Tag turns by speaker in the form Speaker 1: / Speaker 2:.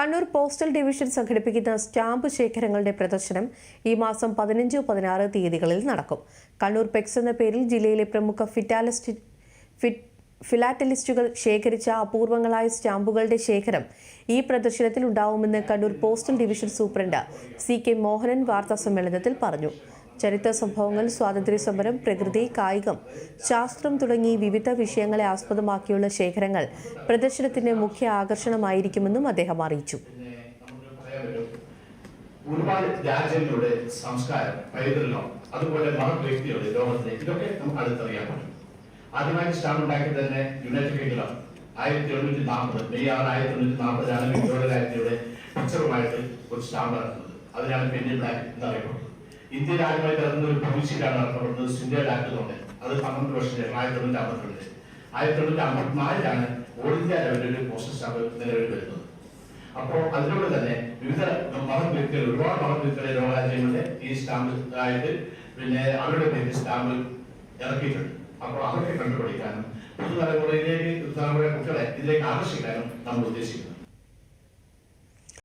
Speaker 1: Kannur postal division സംഘടിപ്പിക്കുന്ന stamp ശേഖരങ്ങളുടെ പ്രദർശനം ഈ മാസം പതിനഞ്ച് പതിനാറ് തീയതികളിൽ നടക്കും. കണ്ണൂർ പെക്സ് എന്ന പേരിൽ ജില്ലയിലെ പ്രമുഖ ഫിറ്റാലിസ്റ്റ് ഫിറ്റ് ഫിലാറ്റലിസ്റ്റുകൾ ശേഖരിച്ച അപൂർവങ്ങളായ സ്റ്റാമ്പുകളുടെ ശേഖരം ഈ പ്രദർശനത്തിൽ ഉണ്ടാവുമെന്ന് Kannur postal division superintendent C K Mohanan വാർത്താ സമ്മേളനത്തിൽ പറഞ്ഞു. ചരിത്ര സംഭവങ്ങൾ സ്വാതന്ത്ര്യ സമരം പ്രകൃതി കായികം ശാസ്ത്രം തുടങ്ങി വിവിധ വിഷയങ്ങളെ ആസ്പദമാക്കിയുള്ള ശേഖരങ്ങൾ പ്രദർശനത്തിന്റെ മുഖ്യ ആകർഷണമായിരിക്കുമെന്നും അദ്ദേഹം അറിയിച്ചു.
Speaker 2: ഒരുപാട് രാജ്യങ്ങളുടെ സംസ്കാരം പൈതൃകം അതുപോലെ മഹത് വ്യക്തികളുടെ ലോകത്തെ ഇതൊക്കെ നമുക്ക് അടുത്തറിയാൻ പറ്റും. ആദ്യമായി സ്റ്റാമ്പ് ഉണ്ടാക്കി തന്നെ യുണൈറ്റഡ് കിങ്ഡം. ആയിരത്തി എണ്ണൂറ്റി നാൽപ്പത് മെയ് ആറ് ആയിരത്തി എണ്ണൂറ്റി നാൽപ്പതിലാണ് വിക്ടോറിയ രാജ്യയുടെ പിക്ചറുമായിട്ട് ഒരു സ്റ്റാമ്പ് ഇറക്കുന്നത്. അതിനാണ് പെന്നി ബ്ലാക്ക് എന്നറിയപ്പെടുന്നത്. ഇന്ത്യയിൽ ആദ്യമായിട്ട് ഇറങ്ങുന്ന ഒരു പ്രവിശ്യയിലാണ് നടത്തപ്പെടുന്നത് സിൻഡേഡ് ആക്ട് കൊണ്ട്. അത് പന്ത്രണ്ട് വർഷം ആയിരത്തി എണ്ണൂറ്റി അമ്പത്തിരണ്ട് ആയിരത്തി എണ്ണൂറ്റി അമ്പത്തിനാലിലാണ് ഓൾ ഇന്ത്യ ലെവലിൽ പോസ്റ്റൽ സ്റ്റാമ്പ് നിലവിൽ വരുന്നത്. അപ്പോൾ അതിലൂടെ തന്നെ വിവിധ മഹത് വ്യക്തികൾ ഒരുപാട് മഹത് വ്യക്തികളെ ലോകരാജ്യങ്ങളുടെ ഈ സ്റ്റാമ്പ് ആയിട്ട് പിന്നെ അവരുടെ പേര് സ്റ്റാമ്പ് ഇറക്കിയിട്ടുണ്ട്. അപ്പോൾ അവരെ കണ്ടുപിടിക്കാനും പുതുതലമുറയിലേക്ക് തലമുറ കുട്ടികളെ ഇതിലേക്ക് ആകർഷിക്കാനും നമ്മൾ ഉദ്ദേശിക്കുന്നത്